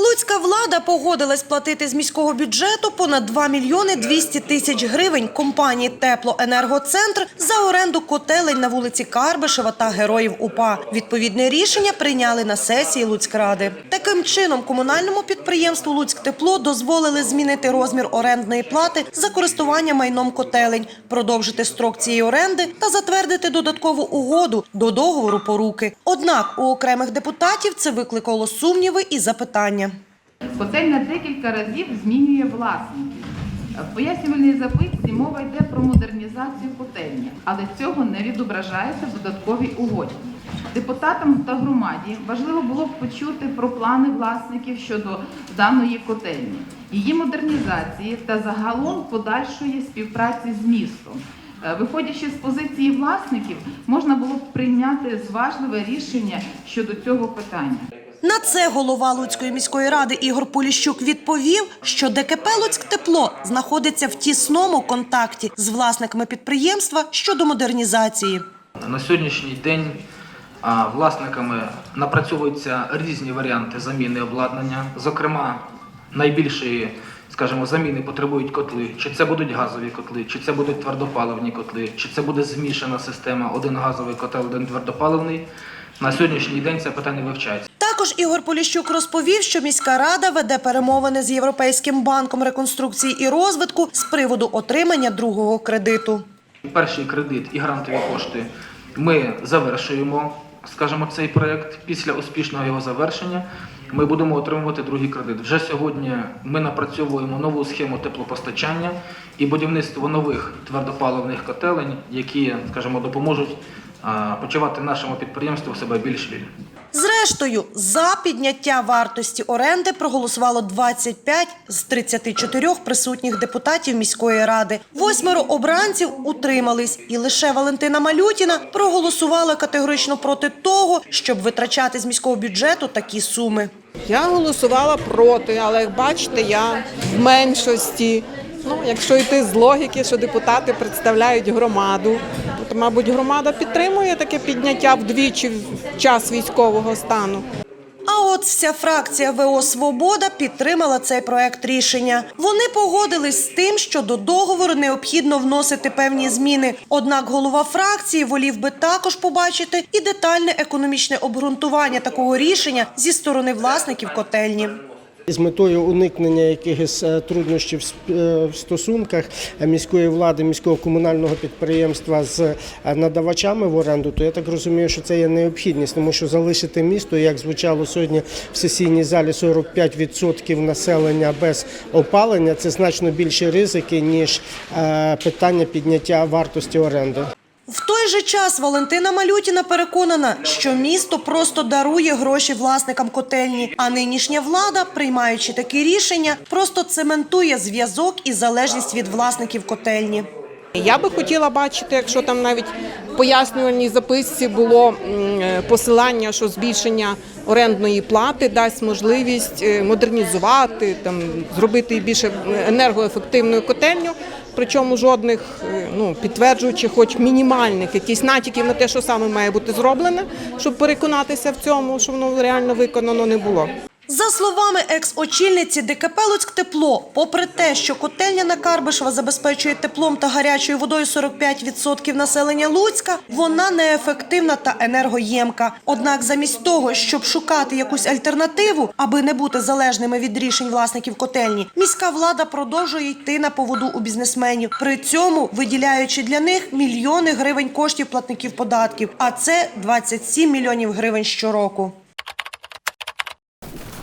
Луцька влада погодилась платити з міського бюджету понад 2 мільйони 200 тисяч гривень компанії Теплоенергоцентр за оренду котелень на вулиці Карбишева та Героїв УПА. Відповідне рішення прийняли на сесії Луцькради. Таким чином, комунальному підприємству Луцьктепло дозволили змінити розмір орендної плати за користування майном котелень, продовжити строк цієї оренди та затвердити додаткову угоду до договору поруки. Однак у окремих депутатів це викликало сумніви і запитання. Котельня декілька разів змінює власників. В пояснювальній записці мова йде про модернізацію котельні, але цього не відображається в додатковій угоді. Депутатам та громаді важливо було б почути про плани власників щодо даної котельні, її модернізації та загалом подальшої співпраці з містом. Е, Виходячи з позиції власників, можна було б прийняти зважливе рішення щодо цього питання. На це голова Луцької міської ради Ігор Поліщук відповів, що ДКП «Луцьктепло» знаходиться в тісному контакті з власниками підприємства щодо модернізації. На сьогоднішній день власниками напрацьовуються різні варіанти заміни обладнання. Зокрема, найбільшої, скажімо, заміни потребують котли. Чи це будуть газові котли, чи це будуть твердопаливні котли, чи це буде змішана система, один газовий котел, один твердопаливний. На сьогоднішній день це питання вивчається. Також Ігор Поліщук розповів, що міська рада веде перемовини з Європейським банком реконструкції і розвитку з приводу отримання другого кредиту. Перший кредит і грантові кошти ми завершуємо, скажімо, цей проект. Після успішного його завершення ми будемо отримувати другий кредит. Вже сьогодні ми напрацьовуємо нову схему теплопостачання і будівництво нових твердопаливних котелень, які, скажімо, допоможуть почувати нашому підприємству себе більш вільно. Зрештою, за підняття вартості оренди проголосувало 25 з 34 присутніх депутатів міської ради. Восьмеро обранців утримались, і лише Валентина Малютіна проголосувала категорично проти того, щоб витрачати з міського бюджету такі суми. Я голосувала проти, але як бачите, я в меншості. Ну, якщо йти з логіки, що депутати представляють громаду, то, мабуть, громада підтримує таке підняття вдвічі в час військового стану. А от вся фракція ВО Свобода підтримала цей проект рішення. Вони погодились з тим, що до договору необхідно вносити певні зміни. Однак голова фракції волів би також побачити і детальне економічне обґрунтування такого рішення зі сторони власників котельні. З метою уникнення якихось е, труднощів в е, стосунках е, міської влади, міського комунального підприємства з надавачами в оренду, то я так розумію, що це є необхідність, тому що залишити місто, як звучало сьогодні в сесійній залі, 45% населення без опалення це значно більші ризики ніж питання підняття вартості оренди. В той же час Валентина Малютіна переконана, що місто просто дарує гроші власникам котельні, а нинішня влада, приймаючи такі рішення, просто цементує зв'язок і залежність від власників котельні. Я би хотіла бачити, якщо там навіть в пояснювальній записці було посилання, що збільшення орендної плати дасть можливість е, модернізувати, там зробити більше енергоефективною котельню. Причому жодних е, ну підтверджуючих, хоч мінімальних якісь натяків на те, що саме має бути зроблене, щоб переконатися в цьому, що воно реально виконано не було. Словами екс-очільниці ДКП «Луцьктепло», попри те, що котельня на Карбишева забезпечує теплом та гарячою водою 45% населення Луцька, вона неефективна та енергоємка. Однак замість того, щоб шукати якусь альтернативу, аби не бути залежними від рішень власників котельні, міська влада продовжує йти на поводу у бізнесменів, при цьому виділяючи для них мільйони гривень коштів платників податків, а це 27 мільйонів гривень щороку.